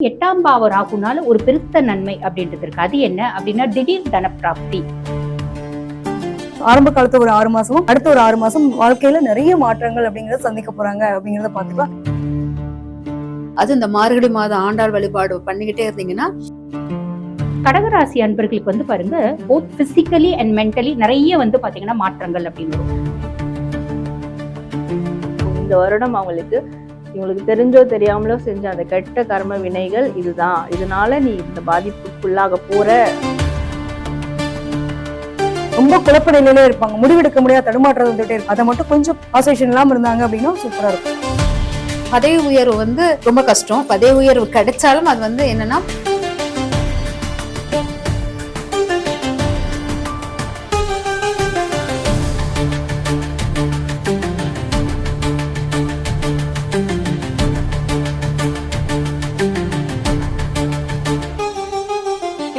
எட்டாம் பாவ ராகுனால ஒரு பெருத்த நன்மை அப்படின்றது இருக்கு. அது என்ன அப்படின்னா திடீர் தன பிராப்தி ஆரம்ப காலத்துல ஒரு ஆறு மாசமும் அடுத்த ஒரு ஆறு மாசம் வாழ்க்கையில நிறைய மாற்றங்கள் அப்படிங்கறத சந்திக்க போறாங்க அப்படிங்கறத பாத்துக்கலாம் அது இந்த மார்கழி மாதம் ஆண்டாள் வழிபாடு பண்ணிக்கிட்டே இருந்தீங்கன்னா கடகராசி அன்பர்களுக்கு வந்து பாருங்க போத் பிசிக்கலி அண்ட் மென்டலி நிறைய வந்து பாத்தீங்கன்னா மாற்றங்கள் அப்படின்னு. இந்த வருடம் அவங்களுக்கு இவங்களுக்கு தெரிஞ்சோ தெரியாமலோ செஞ்ச அந்த கெட்ட கர்ம வினைகள் இதுதான். இதனால நீ இந்த பாதிப்புக்குள்ளாக போற. ரொம்ப குழப்ப நிலையிலே இருப்பாங்க. முடிவெடுக்க முடியாத தடுமாற்றம் வந்துட்டே இருக்கும். அதை மட்டும் கொஞ்சம் ஆசோசியேஷன் இல்லாம இருந்தாங்க அப்படின்னா சூப்பரா இருக்கும். பதவி உயர்வு வந்து ரொம்ப கஷ்டம். பதவி உயர்வு கிடைச்சாலும் அது வந்து என்னன்னா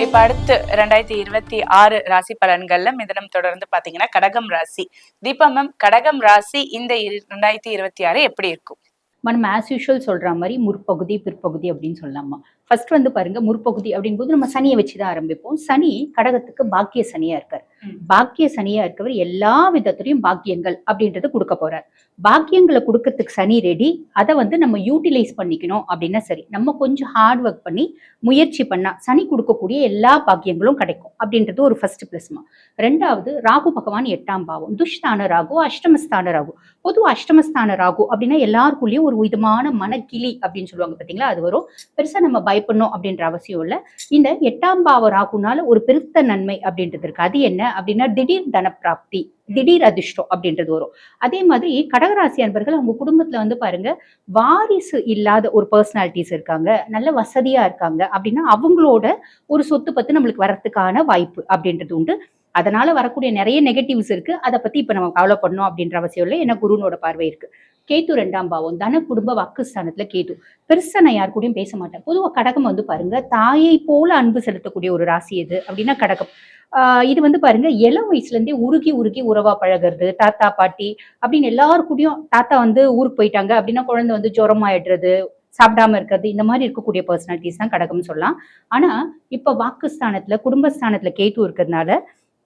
இப்ப அடுத்து ரெண்டாயிரத்தி இருபத்தி ஆறு ராசி பலன்கள்ல மிதனம் தொடர்ந்து பாத்தீங்கன்னா கடகம் ராசி. தீபா மேம் கடகம் ராசி இந்த ரெண்டாயிரத்தி இருபத்தி ஆறு எப்படி இருக்கும்? நம்ம ஆஸ் யூஷுவல் சொல்ற மாதிரி முற்பகுதி பிற்பகுதி அப்படின்னு சொல்லலாமா? ஃபர்ஸ்ட் வந்து பாருங்க முற்பகுதி அப்படின்போது நம்ம சனியை வச்சுதான் ஆரம்பிப்போம். சனி கடகத்துக்கு பாக்கிய சனியா இருக்கார். பாக்கிய சனியா இருக்கவர் எல்லா விதத்திலையும் பாக்கியங்கள் அப்படின்றது கொடுக்க போறார். பாக்கியங்களை கொடுக்கறதுக்கு சனி ரெடி அதை வந்து நம்ம யூட்டிலைஸ் பண்ணிக்கணும் அப்படின்னா சரி. நம்ம கொஞ்சம் ஹார்ட் ஒர்க் பண்ணி முயற்சி பண்ணா சனி கொடுக்கக்கூடிய எல்லா பாக்கியங்களும் கிடைக்கும் அப்படின்றது ஒரு ஃபர்ஸ்ட் பிளஸ்மா ரெண்டாவது ராகு பகவான் எட்டாம் பாவம். துஷ்டான ராகு அஷ்டமஸ்தான ராகு. பொதுவாக அஷ்டமஸ்தான ராகு அப்படின்னா எல்லாருக்குள்ளேயும் ஒரு விதமான மனக்கிளி அப்படின்னு சொல்லுவாங்க பார்த்தீங்களா அது வரும். பெருசாக நம்ம பயப்படணும் அப்படின்ற அவசியம் இல்லை. இந்த எட்டாம் பாவ ராகுனால ஒரு பெருத்த நன்மை அப்படின்றது இருக்கு. அது என்ன அப்படின்னா திடீர் தன பிராப்தி திடீர் அதிர்ஷ்டம் அப்படின்றது வரும். அதே மாதிரி கடகராசி அன்பர்கள் அவங்க குடும்பத்துல வந்து பாருங்க வாரிசு இல்லாத ஒரு பர்சனாலிட்டிஸ் இருக்காங்க நல்ல வசதியா இருக்காங்க அப்படின்னா அவங்களோட ஒரு சொத்து பத்து நம்மளுக்கு வரத்துக்கான வாய்ப்பு அப்படின்றது உண்டு. அதனால வரக்கூடிய நிறைய நெகட்டிவ்ஸ் இருக்கு. அதை பத்தி இப்ப நம்ம கவலைப்படணும் அப்படின்ற அவசியம் இல்லை. ஏன்னா குருனோட பார்வை இருக்கு. கேத்து ரெண்டாம் பாவம் தன குடும்ப வாக்குஸ்தானத்துல கேத்து பெருசா நான் யார் கூடயும் பேச மாட்டேன். பொதுவா கடகம் வந்து பாருங்க தாயை போல அன்பு செலுத்தக்கூடிய ஒரு ராசி எது அப்படின்னா கடகம். ஆஹ் இது வந்து பாருங்க இளம் வயசுல இருந்தே உருகி உருகி உறவா பழகுறது தாத்தா பாட்டி அப்படின்னு எல்லாரு கூடயும் தாத்தா வந்து ஊருக்கு போயிட்டாங்க அப்படின்னா குழந்தை வந்து ஜுரம் ஆயிடுறது சாப்பிடாம இருக்கிறது இந்த மாதிரி இருக்கக்கூடிய பர்சனாலிட்டிஸ் தான் கடகம்னு சொல்லலாம். ஆனா இப்ப வாக்குஸ்தானத்துல குடும்பஸ்தானத்துல கேத்து இருக்கிறதுனால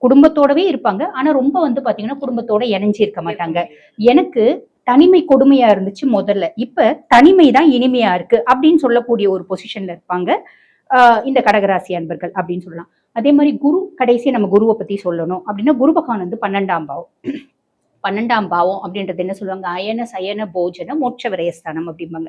குடும்பத்தோடவே இருப்பாங்க. ஆனா ரொம்ப வந்து பாத்தீங்கன்னா குடும்பத்தோட இணைஞ்சு இருக்க மாட்டாங்க எனக்கு தனிமை கொடுமையா இருந்துச்சு முதல்ல. இப்ப தனிமை தான் இனிமையா இருக்கு அப்படின்னு சொல்லக்கூடிய ஒரு பொசிஷன்ல இருப்பாங்க. ஆஹ் இந்த கடகராசி அன்பர்கள் அப்படின்னு சொல்லலாம். அதே மாதிரி குரு கடைசியை நம்ம குருவை பத்தி சொல்லணும். அப்படின்னா குரு பகவான் வந்து பன்னெண்டாம் பாவம். பன்னெண்டாம் பாவம் அப்படின்றது என்ன சொல்லுவாங்க? அயன சயன போஜன மோட்ச விரயஸ்தானம் அப்படிம்பாங்க.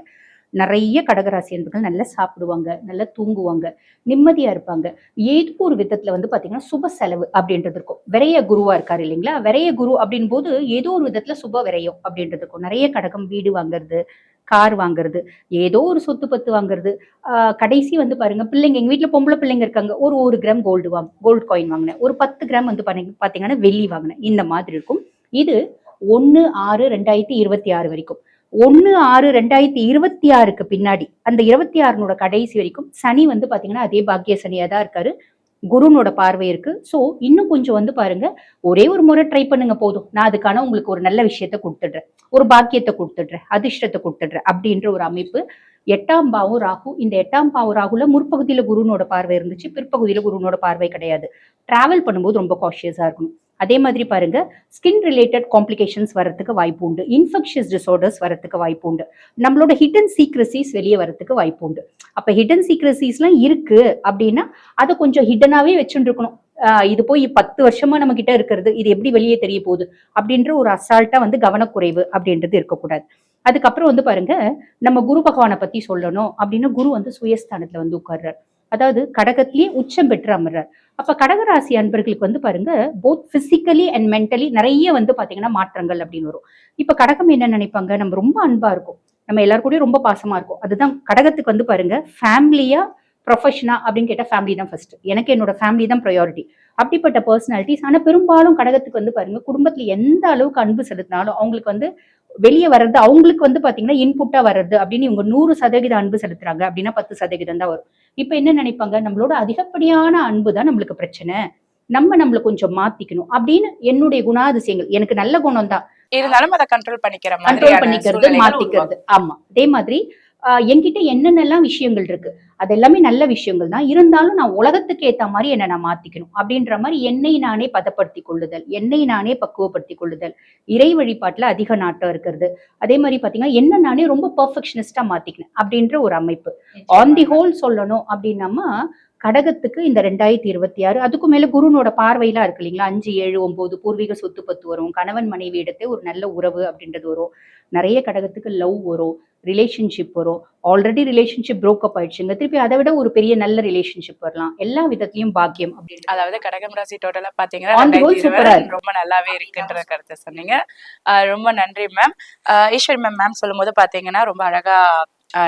நிறைய கடகராசி அன்பர்கள் நல்லா சாப்பிடுவாங்க நல்லா தூங்குவாங்க நிம்மதியா இருப்பாங்க. ஏதோ ஒரு விதத்துல வந்து பாத்தீங்கன்னா சுப செலவு அப்படின்றது இருக்கும். விரைய குருவா இருக்காரு இல்லைங்களா? விரைய குரு அப்படின் போது ஏதோ ஒரு விதத்துல சுப விரையும் அப்படின்றது இருக்கும். நிறைய கடகம் வீடு வாங்குறது கார் வாங்குறது ஏதோ ஒரு சொத்து பத்து வாங்குறது. கடைசி வந்து பாருங்க பிள்ளைங்க எங்க வீட்டில் பொம்பளை பிள்ளைங்க இருக்காங்க. ஒரு ஒரு கிராம் கோல்டு வாங்க கோல்டு காயின் வாங்கினேன். ஒரு பத்து கிராம் வந்து பாத்தீங்க- பாத்தீங்கன்னா வெள்ளி வாங்கினேன். இந்த மாதிரி இருக்கும். இது ஒன்னு ஆறு ரெண்டாயிரத்தி இருபத்தி ஆறு வரைக்கும். ஒன்று ஆறு ரெண்டாயிரத்தி இருபத்தி ஆறுக்கு பின்னாடி அந்த இருபத்தி ஆறுனோட கடைசி வரைக்கும் சனி வந்து பார்த்தீங்கன்னா அதே பாக்கிய சனியாக தான் இருக்காரு. குருனோட பார்வை இருக்கு. ஸோ இன்னும் கொஞ்சம் வந்து பாருங்க ஒரே ஒரு முறை ட்ரை பண்ணுங்க போதும். நான் அதுக்கான உங்களுக்கு ஒரு நல்ல விஷயத்த கொடுத்துடுறேன். ஒரு பாக்கியத்தை கொடுத்துடுறேன் அதிர்ஷ்டத்தை கொடுத்துடுறேன் அப்படின்ற ஒரு அமைப்பு. எட்டாம் பாவம் ராகு. இந்த எட்டாம் பாவம் ராகுல முற்பகுதியில குருனோட பார்வை இருந்துச்சு. பிற்பகுதியில குருனோட பார்வை கிடையாது. டிராவல் பண்ணும்போது ரொம்ப காஷியஸா இருக்கணும். அதே மாதிரி பாருங்க ஸ்கின் ரிலேட்டட் காம்ப்ளிகேஷன்ஸ் வரத்துக்கு வாய்ப்பு உண்டு. இன்ஃபெக்ஷியஸ் டிசார்டர்ஸ் வரத்துக்கு வாய்ப்பு உண்டு. நம்மளோட ஹிடன் சீக்ரசிஸ் வெளியே வரத்துக்கு வாய்ப்பு உண்டு. அப்போ ஹிடன் சீக்ரசிஸ்லாம் இருக்கு அப்படின்னா அதை கொஞ்சம் ஹிடனாகவே வச்சுட்டு இருக்கணும் இது போய் பத்து வருஷமா நம்ம கிட்ட இருக்கிறது இது எப்படி வெளியே தெரிய போகுது அப்படின்ற ஒரு அசால்ட்டா வந்து கவனக்குறைவு அப்படின்றது இருக்கக்கூடாது. அதுக்கப்புறம் வந்து பாருங்க நம்ம குரு பகவானை பத்தி சொல்லணும் அப்படின்னா குரு வந்து சுயஸ்தானத்துல வந்து உட்கார்றாரு. அதாவது கடகத்திலேயே உச்சம் பெற்று அமர்றார் அப்ப கடகராசி அன்பர்களுக்கு வந்து பாருங்க போத் பிசிக்கலி அண்ட் மென்டலி நிறைய வந்து பாத்தீங்கன்னா மாற்றங்கள் அப்படின்னு வரும். இப்ப கடகம் என்ன நினைப்பாங்க? நம்ம ரொம்ப அன்பா இருக்கும். நம்ம எல்லாரும் கூடயும் ரொம்ப பாசமா இருக்கும். அதுதான் கடகத்துக்கு வந்து பாருங்க ஃபேமிலியா ப்ரொஃபஷனா அப்படின்னு கேட்டா ஃபேமிலி தான் ஃபர்ஸ்ட் எனக்கு என்னோட ஃபேமிலி தான் ப்ரையாரிட்டி அப்படிப்பட்ட பர்சனாலிட்டிஸ் ஆனா பெரும்பாலும் கடகத்துக்கு வந்து பாருங்க குடும்பத்துல எந்த அளவுக்கு அன்பு செலுத்தினாலும் அவங்களுக்கு வந்து வெளியே வர்றது அவங்களுக்கு வந்து பாத்தீங்கன்னா இன்புட்டா வர்றது அப்படின்னு இவங்க நூறு சதவீத அன்பு செலுத்துறாங்க அப்படின்னா பத்து சதவீதம் தான் வரும். இப்ப என்ன நினைப்பாங்க? நம்மளோட அதிகப்படியான அன்பு தான் நம்மளுக்கு பிரச்சனை. நம்ம நம்மள கொஞ்சம் மாத்திக்கணும் அப்படின்னு என்னுடைய குணாதிசயங்கள். எனக்கு நல்ல குணம் தான். இருந்தாலும் அதை கண்ட்ரோல் பண்ணிக்கிற கண்ட்ரோல் பண்ணிக்கிறது மாத்திக்கிறது. ஆமா. அதே மாதிரி என்கிட்ட என்னென்னலாம் விஷயங்கள் இருக்கு? அது எல்லாமே நல்ல விஷயங்கள் தான் இருந்தாலும் நான் உலகத்துக்கு ஏத்த மாதிரி என்னை நான் மாத்திக்கணும். அப்படின்ற மாதிரி என்னை நானே பதப்படுத்தி கொள்ளுதல் என்னை நானே பக்குவப்படுத்தி கொள்ளுதல். இறை வழிபாட்டுல அதிக நாட்டம் இருக்கிறது. அதே மாதிரி பாத்தீங்கன்னா என்ன நானே ரொம்ப பர்ஃபெக்ஷனிஸ்டா மாத்திக்கணும் அப்படின்ற ஒரு அமைப்பு. ஆன் தி ஹோல் சொல்லணும் அப்படின்னம்மா கடகத்துக்கு இந்த ரெண்டாயிரத்தி இருபத்தி ஆறு அதுக்கும் மேல குருனோட பார்வையெல்லாம் இருக்கு இல்லைங்களா? அஞ்சு ஏழு ஒன்பது பூர்வீக சொத்து பத்து வரும். கணவன் மனைவி இடத்தை ஒரு நல்ல உறவு அப்படின்றது வரும். நிறைய கடகத்துக்கு லவ் வரும். ரிலேஷன்ஷிப் வரும். ஆல்ரெடி ரிலேஷன்ஷிப் broke ஆயிடுச்சுங்க. திருப்பி அதை விட ஒரு பெரிய நல்ல ரிலேஷன்ஷிப் வரலாம். எல்லா விதத்திலயும் பாக்கியம் அப்படின்றது. அதாவது கடகம் ராசி டோட்டலா பாத்தீங்கன்னா ரொம்ப நல்லாவே இருக்குன்ற கருத்தை சொன்னீங்க. ரொம்ப நன்றி மேம் ஈஸ்வரி மேம் மேம் சொல்லும் போது பாத்தீங்கன்னா ரொம்ப அழகா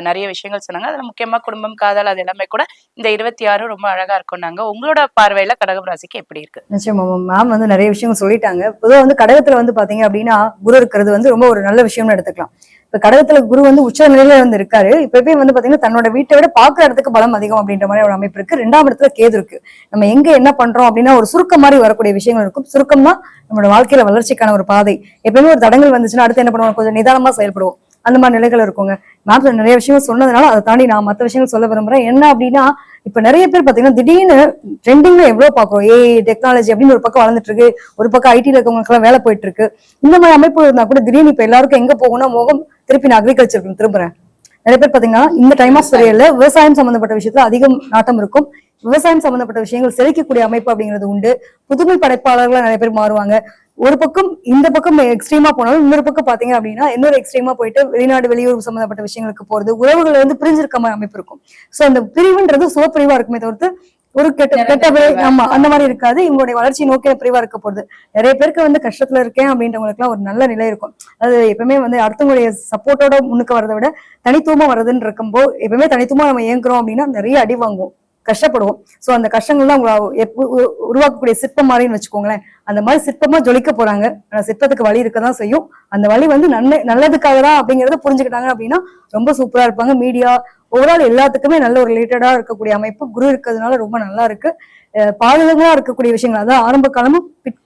நிறைய விஷயங்கள் சொன்னாங்க. அதுல முக்கியமா குடும்பம் காதல் அது எல்லாமே கூட இந்த இருபத்தி ஆறு ரொம்ப அழகா இருக்கும்னாங்க உங்களோட பார்வையில கடகம் ராசிக்கு எப்படி இருக்கு? நிச்சயமா மேம் வந்து நிறைய விஷயங்கள் சொல்லிட்டாங்க. பொதுவாக வந்து கடகத்துல வந்து பாத்தீங்க அப்படின்னா குரு இருக்கிறது வந்து ரொம்ப ஒரு நல்ல விஷயம்னு எடுத்துக்கலாம். இப்ப கடகத்துல குரு வந்து உச்ச நிலையில வந்து இருக்காரு. இப்பவே வந்து பாத்தீங்கன்னா தன்னோட வீட்டை விட பாக்குற இடத்துக்கு பலம் அதிகம் அப்படின்ற மாதிரி ஒரு அமைப்பு இருக்கு. ரெண்டாம் இடத்துல கேது இருக்கு. நம்ம எங்க என்ன பண்றோம் அப்படின்னா ஒரு சுருக்கம் மாதிரி வரக்கூடிய விஷயங்கள் இருக்கும். சுருக்கம் தான் நம்மளோட வாழ்க்கையில வளர்ச்சிக்கான ஒரு பாதை. எப்பயுமே ஒரு தடங்கள் வந்துச்சுன்னா அடுத்து என்ன பண்ணுவோம்? கொஞ்சம் நிதானமா செயல்படுவோம். அந்த மாதிரி நிலைகள் இருக்குங்க. மேம் நிறைய விஷயங்கள் சொன்னதுனால அதை தாண்டி நான் மற்ற விஷயங்கள் சொல்ல விரும்புறேன். என்ன அப்படின்னா இப்ப நிறைய பேர் பாத்தீங்கன்னா திடீர்னு ட்ரெண்டிங்ல எவ்வளவு பாக்குறோம். ஏ டெக்னாலஜி அப்படின்னு ஒரு பக்கம் வளர்ந்துட்டு இருக்கு. ஒரு பக்கம் ஐடில இருக்கவங்களுக்கு எல்லாம் வேலை போயிட்டு இருக்கு. இந்த மாதிரி அமைப்பு இருந்தா கூட திடீர்னு இப்ப எல்லாருக்கும் எங்க போகணும்னா முகம் திருப்பி நான் அக்ரிகல்ச்சருக்கு திரும்புறேன். நிறைய பேர் பாத்தீங்கன்னா இந்த டைம் ஆஃப் பீரியட்ல விவசாயம் சம்பந்தப்பட்ட விஷயத்துல அதிகம் நாட்டம் இருக்கும். விவசாயம் சம்பந்தப்பட்ட விஷயங்கள் செழிக்கக்கூடிய அமைப்பு அப்படிங்கிறது உண்டு. புதுமை படைப்பாளர்களா நிறைய பேர் மாறுவாங்க. ஒரு பக்கம் இந்த பக்கம் எக்ஸ்ட்ரீமா போனாலும் இன்னொரு பக்கம் பாத்தீங்க அப்படின்னா இன்னொரு எக்ஸ்ட்ரீமா போயிட்டு வெளிநாடு வெளியூர் சம்பந்தப்பட்ட விஷயங்களுக்கு போறது உறவுகள் வந்து பிரிஞ்சிருக்க மாதிரி அமைப்பு இருக்கும். சோ அந்த பிரிவுன்றது சுவப்பிரிவா இருக்குமே தவிர்த்து ஒரு கெட்ட கெட்ட ஆமா அந்த மாதிரி இருக்காது. இவங்களுடைய வளர்ச்சி நோக்கிய பிரிவா இருக்க போகுது. நிறைய பேருக்கு வந்து கஷ்டத்துல இருக்கேன் அப்படின்றவங்களுக்கு எல்லாம் ஒரு நல்ல நிலை இருக்கும். அது எப்பவுமே வந்து அடுத்தவங்களுடைய சப்போர்ட்டோட முன்னுக்கு வரதை விட தனித்துவமா வருதுன்னு இருக்கும்போ எப்பவுமே தனித்துவமா நம்ம இயங்குறோம் அப்படின்னா நிறைய அடி வாங்குவோம். கஷ்டப்படுவோம். ஸோ அந்த கஷ்டங்கள்லாம் உருவாக்கக்கூடிய சிற்பம் மாதிரின்னு வச்சுக்கோங்களேன். அந்த மாதிரி சிற்பமா ஜொலிக்க போறாங்க. ஆனால் சிற்பத்துக்கு வழி இருக்க தான் செய்யும். அந்த வழி வந்து நன்மை நல்லதுக்காக தான் அப்படிங்கறத புரிஞ்சுக்கிட்டாங்க அப்படின்னா ரொம்ப சூப்பரா இருப்பாங்க. மீடியா ஓவரால் எல்லாத்துக்குமே நல்ல ஒரு ரிலேட்டடா இருக்கக்கூடிய அமைப்பு. குரு இருக்கிறதுனால ரொம்ப நல்லா இருக்கு. அஹ் இருக்கக்கூடிய விஷயங்கள் அதான் ஆரம்ப காலமும் பிட்-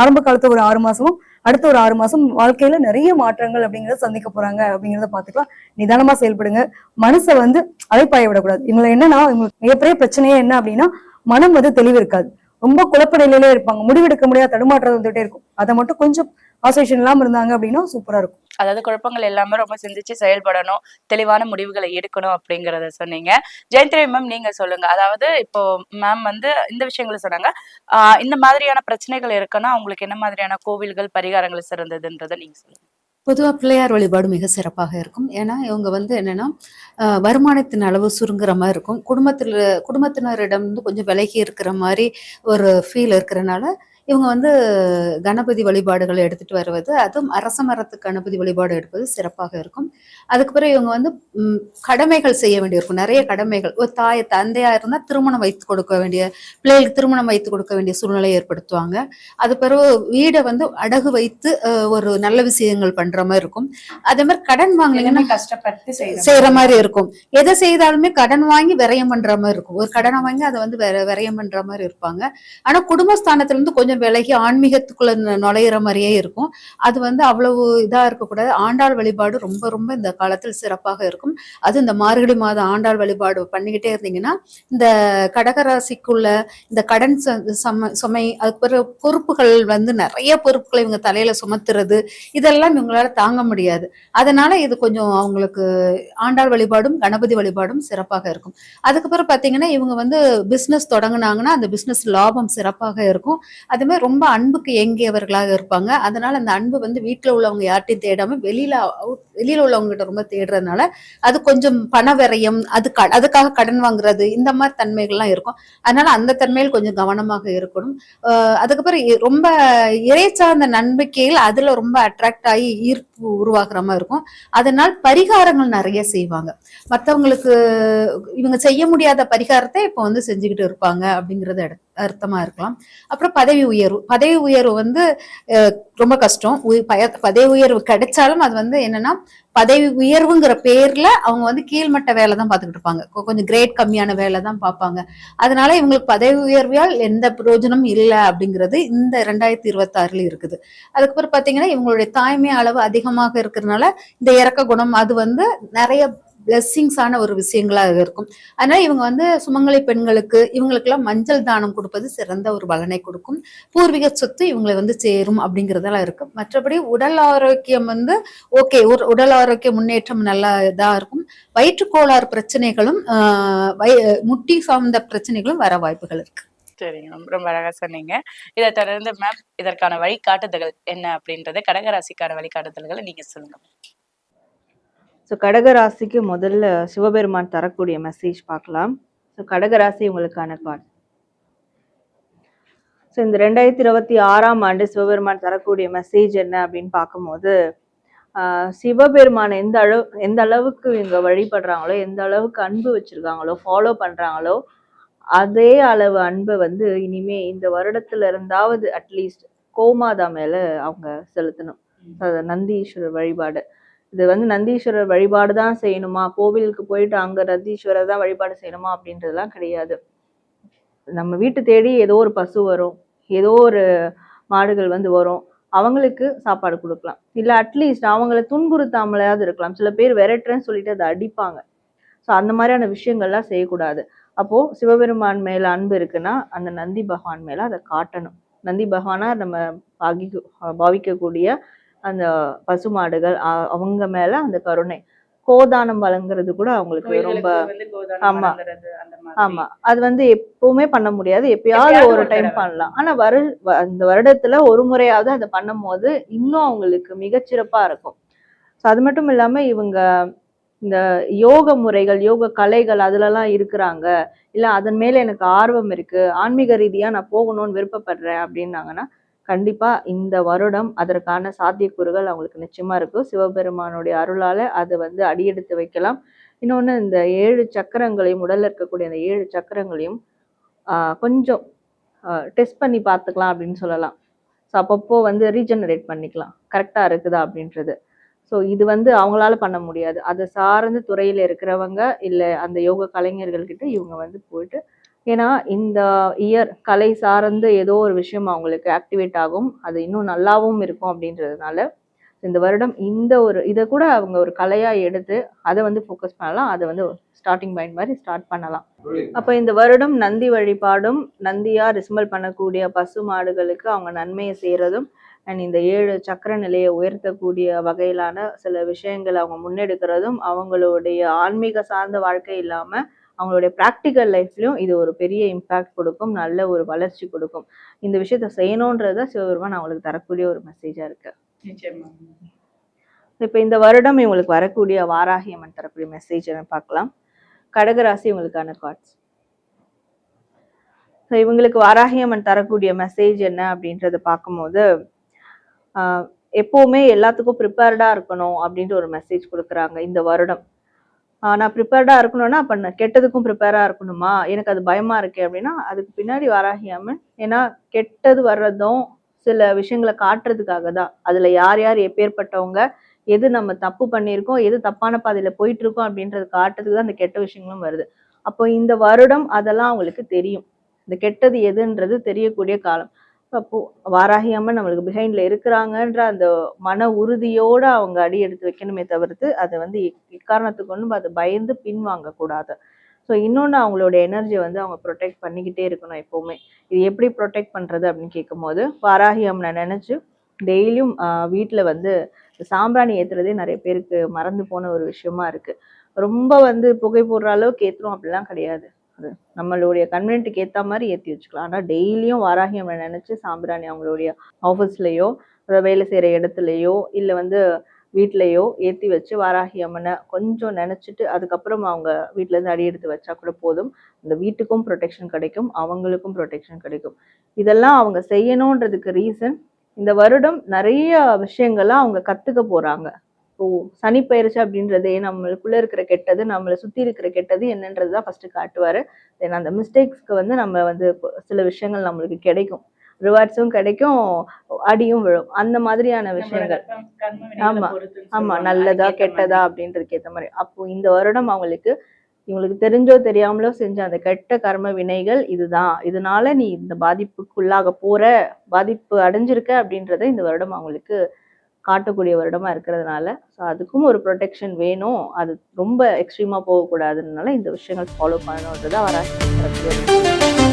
ஆரம்ப காலத்து ஒரு ஆறு மாசமும் அடுத்த ஒரு ஆறு மாசம் வாழ்க்கையில நிறைய மாற்றங்கள் அப்படிங்கறத சந்திக்க போறாங்க அப்படிங்கறத பாத்துக்கலாம் நிதானமா செயல்படுங்க. மனசை வந்து அலைப்பாய விடக்கூடாது. இவங்களை என்னன்னா இவங்களுக்கு மிகப்பெரிய பிரச்சனையே என்ன அப்படின்னா மனம் வந்து தெளிவு இருக்காது. ரொம்ப குழப்ப நிலையிலே இருப்பாங்க. முடிவெடுக்க முடியாத தடுமாற்றம் வந்துட்டே இருக்கும். அதை மட்டும் கொஞ்சம் ஆசோசியேஷன் இல்லாம இருந்தாங்க அப்படின்னா சூப்பரா இருக்கும். அதாவது குழப்பங்கள் எல்லாமே ரொம்ப சிந்திச்சு செயல்படணும் தெளிவான முடிவுகளை எடுக்கணும் அப்படிங்கறத சொன்னீங்க. ஜெயந்திரவி மேம் நீங்க சொல்லுங்க. அதாவது இப்போ மேம் வந்து இந்த விஷயங்களை சொன்னாங்க. ஆஹ் இந்த மாதிரியான பிரச்சனைகள் இருக்குன்னா உங்களுக்கு என்ன மாதிரியான கோவில்கள் பரிகாரங்கள் சிறந்ததுன்றதை நீங்க சொல்லுங்க. பொதுவாக பிள்ளையார் வழிபாடு மிக சிறப்பாக இருக்கும். ஏன்னா இவங்க வந்து என்னன்னா வருமானத்தின் அளவு சுருங்குற மாதிரி இருக்கும். குடும்பத்தில் குடும்பத்தினரிடம் வந்து கொஞ்சம் விலகி இருக்கிற மாதிரி ஒரு ஃபீல் இருக்கிறனால இவங்க வந்து கணபதி வழிபாடுகளை எடுத்துட்டு வருவது அதுவும் அரச மரத்து கணபதி வழிபாடு எடுப்பது சிறப்பாக இருக்கும். அதுக்கு பிறகு இவங்க வந்து கடமைகள் செய்ய வேண்டியிருக்கும். நிறைய கடமைகள். ஒரு தாய் தந்தையா இருந்தா திருமணம் வைத்து கொடுக்க வேண்டிய பிள்ளைகளுக்கு திருமணம் வைத்து கொடுக்க வேண்டிய சூழ்நிலை ஏற்படுத்துவாங்க. அது பிறகு வீடை வந்து அடகு வைத்து ஒரு நல்ல விஷயங்கள் பண்ற மாதிரி இருக்கும். அதே மாதிரி கடன் வாங்கலைங்கன்னா கஷ்டப்பட்டு செய்யற மாதிரி இருக்கும். எதை செய்தாலுமே கடன் வாங்கி விரயம் பண்ற மாதிரி இருக்கும். ஒரு கடனை வாங்கி அதை வந்து விர- விரயம் பண்ற மாதிரி இருப்பாங்க. ஆனா குடும்பஸ்தானத்துல இருந்து கொஞ்சம் விலகி ஆன்மீகத்துக்குள்ள நுழையிற மாதிரியே இருக்கும். அது வந்து அவ்வளவு இதாக இருக்கக்கூடாது. ஆண்டாள் வழிபாடு ரொம்ப ரொம்ப இந்த காலத்தில் சிறப்பாக இருக்கும். அது இந்த மார்கழி மாத ஆண்டாள் வழிபாடு பண்ணிக்கிட்டே இருந்தீங்கன்னா இந்த கடகராசிக்குள்ள இந்த கடன் ச- சம சுமை அதுக்கு பிறகு பொறுப்புகள் வந்து நிறைய பொறுப்புகளை இவங்க தலையில சுமத்துறது இதெல்லாம் இவங்களால தாங்க முடியாது. அதனால இது கொஞ்சம் அவங்களுக்கு ஆண்டாள் வழிபாடும் கணபதி வழிபாடும் சிறப்பாக இருக்கும். அதுக்கப்புறம் பார்த்தீங்கன்னா இவங்க வந்து பிஸ்னஸ் தொடங்குனாங்கன்னா அந்த பிஸ்னஸ் லாபம் சிறப்பாக இருக்கும். அது மாதிரி ரொம்ப அன்புக்கு ஏங்கியவர்களாக இருப்பாங்க. அதனால அந்த அன்பு வந்து வீட்டில் உள்ளவங்க யார்ட்டையும் தேடாம வெளியில வெளியில உள்ளவங்க கிட்ட ரொம்ப தேடுறதுனால அது கொஞ்சம் பண விரயம் அது க- அதுக்காக கடன் வாங்குறது இந்த மாதிரி தன்மைகள்லாம் இருக்கும். அதனால அந்த தன்மையில் கொஞ்சம் கவனமாக இருக்கணும். அதுக்கப்புறம் ரொம்ப இறைச்சார்ந்த நம்பிக்கையில் அதுல ரொம்ப அட்ராக்ட் ஆகி ஈர்ப்பு உருவாகிற மாதிரி இருக்கும். அதனால் பரிகாரங்கள் நிறைய செய்வாங்க. மற்றவங்களுக்கு இவங்க செய்ய முடியாத பரிகாரத்தை இப்போ வந்து செஞ்சுக்கிட்டு இருப்பாங்க அப்படிங்கிறத அட- அர்த்தமா இருக்கலாம். அப்புறம் பதவி உயர்வு. பதவி உயர்வு வந்து ரொம்ப கஷ்டம். பய- பதவி உயர்வு கிடைச்சாலும் அது வந்து என்னன்னா பதவி உயர்வுங்கிற பேர்ல அவங்க வந்து கீழ்மட்ட வேலை தான் பார்த்துக்கிட்டு இருப்பாங்க. கொஞ்சம் கிரேட் கம்மியான வேலை தான் பார்ப்பாங்க. அதனால இவங்களுக்கு பதவி உயர்வியால் எந்த பிரயோஜனம் இல்லை அப்படிங்கிறது இந்த ரெண்டாயிரத்தி இருபத்தி ஆறுல இருக்குது. அதுக்கப்புறம் பாத்தீங்கன்னா இவங்களுடைய தாய்மை அளவு அதிகமாக இருக்கிறதுனால இந்த இறக்க குணம் அது வந்து நிறைய பிளெஸ்ஸிங்ஸான ஒரு விஷயங்களாக இருக்கும். அதனால இவங்க வந்து சுமங்கலி பெண்களுக்கு இவங்களுக்கெல்லாம் மஞ்சள் தானம் கொடுப்பது சிறந்த ஒரு பலனை கொடுக்கும். பூர்வீக சொத்து இவங்களை வந்து சேரும் அப்படிங்கிறதெல்லாம் இருக்கு மற்றபடி உடல் ஆரோக்கியம் வந்து ஓகே உடல் ஆரோக்கிய முன்னேற்றம் நல்லா இதாக இருக்கும். வயிற்றுக்கோளாறு பிரச்சனைகளும் ஆஹ் முட்டி சார்ந்த பிரச்சனைகளும் வர வாய்ப்புகள் இருக்கு. சரிங்க. மேம் ரொம்ப அழகா சொன்னீங்க. இதை தொடர்ந்து மேம் இதற்கான வழிகாட்டுதல்கள் என்ன அப்படின்றது கடகராசிக்கான வழிகாட்டுதல்களை நீங்க சொல்லுங்க. ஸோ கடகராசிக்கு முதல்ல சிவபெருமான் தரக்கூடிய மெசேஜ் பார்க்கலாம். ஸோ கடகராசி உங்களுக்கான கார்டு ஸோ இந்த ரெண்டாயிரத்தி இருபத்தி ஆறாம் ஆண்டு சிவபெருமான் தரக்கூடிய மெசேஜ் என்ன அப்படின்னு பார்க்கும்போது சிவபெருமானை எந்த அளவு எந்த அளவுக்கு இவங்க வழிபடுறாங்களோ எந்த அளவுக்கு அன்பு வச்சிருக்காங்களோ ஃபாலோ பண்றாங்களோ அதே அளவு அன்பை வந்து இனிமே இந்த வருடத்துல இருந்தாவது அட்லீஸ்ட் கோமாதா மேல அவங்க செலுத்தணும். நந்தீஸ்வரர் வழிபாடு. இது வந்து நந்தீஸ்வரர் வழிபாடு தான் செய்யணுமா? கோவிலுக்கு போயிட்டு அங்கே நந்தீஸ்வரர் தான் வழிபாடு செய்யணுமா? அப்படின்றதுலாம் கிடையாது. நம்ம வீட்டு தேடி ஏதோ ஒரு பசு வரும். ஏதோ ஒரு மாடுகள் வந்து வரும். அவங்களுக்கு சாப்பாடு கொடுக்கலாம். இல்லை அட்லீஸ்ட் அவங்கள துன்புறுத்தாமலையாவது இருக்கலாம். சில பேர் விரட்டுறேன்னு சொல்லிட்டு அதை அடிப்பாங்க. ஸோ அந்த மாதிரியான விஷயங்கள்லாம் செய்யக்கூடாது. அப்போது சிவபெருமான் மேலே அன்பு இருக்குன்னா அந்த நந்தி பகவான் மேலே அதை காட்டணும். நந்தி பகவானாக நம்ம பாகி பாவிக்கக்கூடிய அந்த பசுமாடுகள் அ- அவங்க மேல அந்த கருணை. கோதானம் வழங்குறது கூட அவங்களுக்கு ரொம்ப ஆமா. ஆமா. அது வந்து எப்பவுமே பண்ண முடியாது. எப்பயாவது ஒரு டைம். பண்ணலாம். ஆனா வரு அந்த வருடத்துல ஒரு முறையாவது அதை பண்ணும்போது இன்னும் அவங்களுக்கு மிகச்சிறப்பா இருக்கும். ஸோ அது மட்டும் இல்லாம இவங்க இந்த யோக முறைகள் யோக கலைகள் அதுலலாம் இருக்கிறாங்க. இல்ல அதன் மேல எனக்கு ஆர்வம் இருக்கு. ஆன்மீக ரீதியா நான் போகணும்னு விருப்பப்படுறேன் அப்படின்னாங்கன்னா கண்டிப்பாக இந்த வருடம் அதற்கான சாத்தியக்கூறுகள் அவங்களுக்கு நிச்சயமாக இருக்கும் சிவபெருமானுடைய அருளால் அதை வந்து அடியெடுத்து வைக்கலாம். இன்னொன்று இந்த ஏழு சக்கரங்களையும் உடலில் இருக்கக்கூடிய அந்த ஏழு சக்கரங்களையும் கொஞ்சம் டெஸ்ட் பண்ணி பார்த்துக்கலாம் அப்படின்னு சொல்லலாம். ஸோ அப்பப்போ வந்து ரீஜெனரேட் பண்ணிக்கலாம். கரெக்டாக இருக்குதா அப்படின்றது. ஸோ இது வந்து அவங்களால பண்ண முடியாது. அதை சார்ந்து துறையில் இருக்கிறவங்க இல்லை அந்த யோக கலைஞர்கள்கிட்ட இவங்க வந்து போயிட்டு ஏன்னா இந்த இயர் கலை சார்ந்த ஏதோ ஒரு விஷயம் அவங்களுக்கு ஆக்டிவேட் ஆகும். அது இன்னும் நல்லாவும் இருக்கும் அப்படின்றதுனால. இந்த வருடம் இந்த ஒரு இதை கூட அவங்க ஒரு கலையாக எடுத்து அதை வந்து ஃபோக்கஸ் பண்ணலாம். அதை வந்து ஸ்டார்டிங் பாயிண்ட் மாதிரி ஸ்டார்ட் பண்ணலாம். அப்போ இந்த வருடம் நந்தி வழிபாடும் நந்தியாக ரிசம்பல் பண்ணக்கூடிய பசு மாடுகளுக்கு அவங்க நன்மையை செய்யறதும் அண்ட் இந்த ஏழு சக்கர நிலையை உயர்த்தக்கூடிய வகையிலான சில விஷயங்களை அவங்க முன்னெடுக்கிறதும் அவங்களுடைய ஆன்மீக சார்ந்த வாழ்க்கை இல்லாமல் அவங்களுடைய ப்ராக்டிக்கல் லைஃப்லயும் இது ஒரு பெரிய இம்பாக்ட் கொடுக்கும் நல்ல ஒரு வளர்ச்சி கொடுக்கும். இந்த விஷயத்த செய்யணுன்றது சிவபெருமான் அவங்களுக்கு தரக்கூடிய ஒரு மெசேஜா இருக்கு. இப்போ இந்த வருடம் இவங்களுக்கு வரக்கூடிய வாராகி அம்மன் தரக்கூடிய மெசேஜ் பார்க்கலாம். கடகராசி இவங்களுக்கான கார்ட்ஸ் ஸோ இவங்களுக்கு வாராகி அம்மன் தரக்கூடிய மெசேஜ் என்ன அப்படின்றத பார்க்கும்போது எப்பவுமே எல்லாத்துக்கும் ப்ரிப்பேர்டா இருக்கணும் அப்படின்ற ஒரு மெசேஜ் கொடுக்குறாங்க இந்த வருடம். நான் ப்ரிப்பேர்டாக இருக்கணும்னா அப்போ நான் கெட்டதுக்கும் ப்ரிப்பேராக இருக்கணுமா? எனக்கு அது பயமாக இருக்குது அப்படின்னா அதுக்கு பின்னாடி வாராகி அம்மன் ஏன்னா கெட்டது வர்றதும் சில விஷயங்களை காட்டுறதுக்காக தான். அதில் யார் யார் எப்பேற்பட்டவங்க எது நம்ம தப்பு பண்ணியிருக்கோம் எது தப்பான பாதையில் போயிட்டுருக்கோம் அப்படின்றது காட்டுறதுக்கு தான் அந்த கெட்ட விஷயங்களும் வருது. அப்போ இந்த வருடம் அதெல்லாம் அவங்களுக்கு தெரியும். இந்த கெட்டது எதுன்றது தெரியக்கூடிய காலம். அப்போ வாராகி அம்மன் நம்மளுக்கு பிஹைண்ட்ல இருக்கிறாங்கன்ற அந்த மன உறுதியோட அவங்க அடி எடுத்து வைக்கணுமே தவிர்த்து அதை வந்து எக்- எக்காரணத்துக்கு அதை பயந்து பின்வாங்க கூடாது ஸோ இன்னொன்று அவங்களோட எனர்ஜியை வந்து அவங்க ப்ரொடெக்ட் பண்ணிக்கிட்டே இருக்கணும் எப்போவுமே. இது எப்படி ப்ரொடெக்ட் பண்ணுறது அப்படின்னு கேட்கும்போது வாராகி அம்மனை நினச்சி டெய்லியும் வீட்டில் வந்து சாம்பிராணி ஏத்துறதே நிறைய பேருக்கு மறந்து போன ஒரு விஷயமா இருக்குது ரொம்ப வந்து புகை போடுற அளவுக்கு ஏற்றுறோம் அப்படிலாம் கிடையாது. நம்மளுடைய கன்வென்ட்டுக்கு ஏற்ற மாதிரி ஏற்றி வச்சுக்கலாம். ஆனால் டெய்லியும் வாராகி அம்மனை நினச்சி சாம்பிராணி அவங்களுடைய ஆஃபீஸ்லயோ வேலை செய்கிற இடத்துலையோ இல்லை வந்து வீட்லேயோ ஏற்றி வச்சு வாராகி அம்மனை கொஞ்சம் நினச்சிட்டு அதுக்கப்புறம் அவங்க வீட்டிலேருந்து அடி எடுத்து வச்சா கூட போதும். அந்த வீட்டுக்கும் ப்ரொடெக்ஷன் கிடைக்கும் அவங்களுக்கும் ப்ரொடெக்ஷன் கிடைக்கும். இதெல்லாம் அவங்க செய்யணுன்றதுக்கு ரீசன் இந்த வருடம் நிறைய விஷயங்கள்லாம் அவங்க கற்றுக்க போகிறாங்க இப்போ சனி பயிற்சி அப்படின்றதே நம்மளுக்குள்ள இருக்கிற கெட்டது நம்மளை சுத்தி இருக்கிற கெட்டது என்னன்றது தான் ஃபர்ஸ்ட் காட்டுவாரு. தென் அந்த மிஸ்டேக்ஸ்க்கு வந்து நம்ம வந்து சில விஷயங்கள் நம்மளுக்கு கிடைக்கும். ரிவார்ட்ஸும் கிடைக்கும் அடியும் விழும். அந்த மாதிரியான விஷயங்கள். ஆமா, ஆமா. நல்லதா கெட்டதா அப்படின்றதுக்கு ஏத்த மாதிரி. அப்போ இந்த வருடம் அவங்களுக்கு இவங்களுக்கு தெரிஞ்சோ தெரியாமலோ செஞ்ச அந்த கெட்ட கர்ம வினைகள் இதுதான். இதனால நீ இந்த பாதிப்புக்குள்ளாக போற பாதிப்பு அடைஞ்சிருக்க அப்படின்றத இந்த வருடம் அவங்களுக்கு காட்டக்கூடிய வருடமாக இருக்கிறதுனால ஸோ அதுக்கும் ஒரு ப்ரொடெக்ஷன் வேணும். அது ரொம்ப எக்ஸ்ட்ரீமாக போகக்கூடாதுனால இந்த விஷயங்கள் ஃபாலோ பண்ணணுன்றது அவர்